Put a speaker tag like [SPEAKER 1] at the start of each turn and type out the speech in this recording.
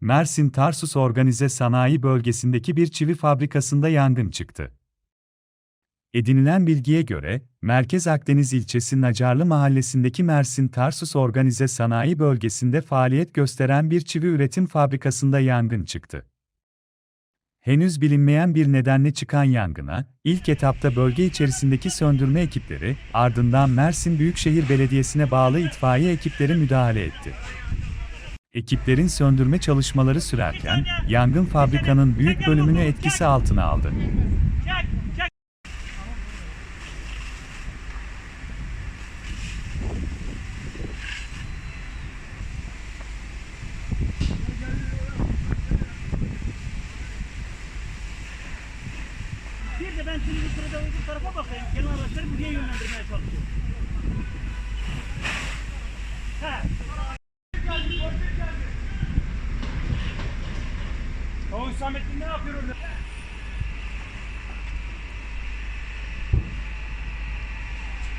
[SPEAKER 1] Mersin Tarsus Organize Sanayi Bölgesi'ndeki bir çivi fabrikasında yangın çıktı. Edinilen bilgiye göre, Merkez Akdeniz ilçesi Nacarlı mahallesindeki Mersin Tarsus Organize Sanayi Bölgesi'nde faaliyet gösteren bir çivi üretim fabrikasında yangın çıktı. Henüz bilinmeyen bir nedenle çıkan yangına, ilk etapta bölge içerisindeki söndürme ekipleri, ardından Mersin Büyükşehir Belediyesi'ne bağlı itfaiye ekipleri müdahale etti. Ekiplerin söndürme çalışmaları sürerken, yangın fabrikanın büyük bölümünü etkisi altına aldı.
[SPEAKER 2] Bir de ben şimdi bu sırada öbür tarafa bakayım. Gelen araçları buraya yönlendirmeye çalışıyorum. Hüsamettin ne yapıyor orada?